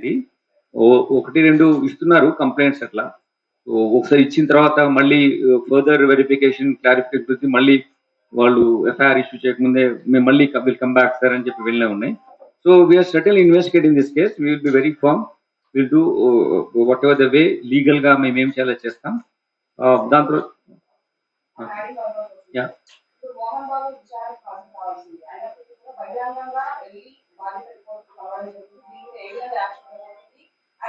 ఇది ఒకటి రెండు ఇస్తున్నారు కంప్లైంట్స్ అట్లా. ఒకసారి ఇచ్చిన తర్వాత మళ్ళీ ఫర్దర్ వెరిఫికేషన్ క్లారిఫికేషన్ గురించి మళ్ళీ వాళ్ళు ఎఫ్ఐఆర్ ఇష్యూ చేయకముందే మేము మళ్ళీ విల్ కమ్ బ్యాక్ సార్ అని చెప్పి వెళ్ళినా ఉన్నాయి. So we are settle investigate in this case will be very firm will do whatever the way లీగల్గా మేము ఏం చేయాలో చేస్తాం. Uh, దాంట్లో యా. బహిరంగంగా వెళ్ళి బాధిత report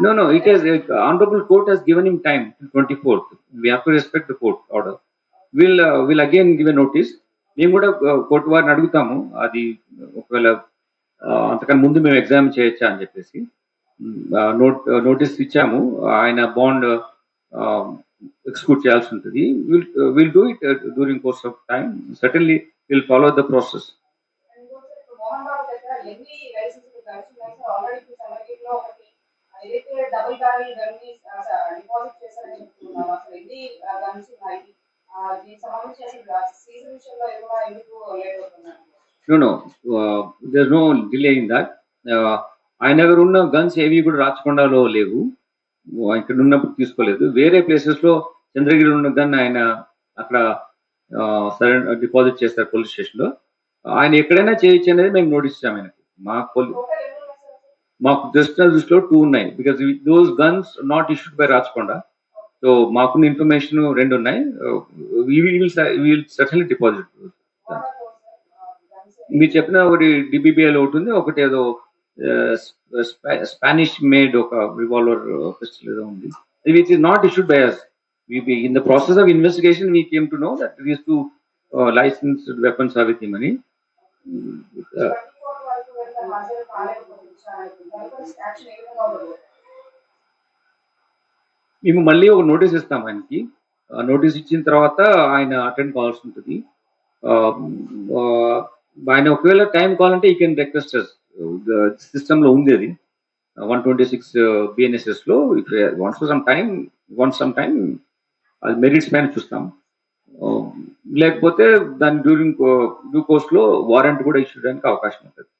No, no, it is, uh, honorable court has given him time 24th. We have to respect the court order. We'll, uh, we'll again give a notice. మేము కూడా uh, కోర్టు వారిని అడుగుతాము అది ఒకవేళ uh, అంతకన్నా ముందు మేము ఎగ్జామ్ చేయొచ్చా అని చెప్పేసి mm, uh, నోట్ నోటీస్ ఇచ్చాము ఆయన బాండ్ ఎక్స్క్యూట్ um, చేయాల్సి ఉంటుంది will will do it during course of time certainly will follow the process ఇంకోటి ఆల్రెడీ ఒకటి. ఏదైతే డబుల్ డిపాజిట్ చేశారని చెప్తున్నాం. అసలు ఎన్ని గన్స్ ఉన్నాయి? దీనికి సంబంధించి అసలు సీజన్ విషయంలో కూడా ఎందుకు late no no no delay in ఆయన దగ్గర ఉన్న గన్స్ ఏవి కూడా రాచకొండలో లేవు. ఇక్కడ ఉన్నప్పుడు తీసుకోలేదు. వేరే ప్లేసెస్లో చంద్రగిరి ఉన్న గన్ ఆయన అక్కడ సరే డిపాజిట్ చేస్తారు పోలీస్ స్టేషన్లో ఆయన ఎక్కడైనా చేయొచ్చు అనేది మేము నోటీస్ ఇచ్చాము ఆయనకు. మా పోలీ మాకు జస్ట్ దృష్టిలో టూ ఉన్నాయి. Because those guns not issued by Rachakonda so మాకున్న ఇన్ఫర్మేషన్ రెండు ఉన్నాయి. విల్ సర్టన్లీ డిపాజిట్ మీరు చెప్పిన ఒకటి డిబిబిఎల్ ఒకటి ఉంది. ఒకటి ఏదో స్పానిష్ మేడ్ ఒక రివాల్వర్ పిస్టల్ ఏదో ఉంది. Which is not issued by us in the process of investigation we came to know that these two licensed weapons are with అని. ట్వంటీ కాలేకపోతే యాక్షన్ ఏ విధంగా మేము మళ్ళీ ఒక నోటీస్ ఇస్తాం ఆయనకి. నోటీస్ ఇచ్చిన తర్వాత ఆయన అటెండ్ కావాల్సి ఉంటుంది. ఆయన ఒకవేళ టైం కావాలంటే ఈ కెన్ రిక్వెస్ట్ సిస్టమ్లో ఉంది అది. One twenty six బిఎన్ఎస్ఎస్లో. Once some time once some time అది మెరిట్స్ పైన చూస్తాం. లేకపోతే దాని డ్యూరింగ్ డ్యూ కోర్స్లో వారెంట్ కూడా ఇష్యూ చేయడానికి అవకాశం ఉంటుంది.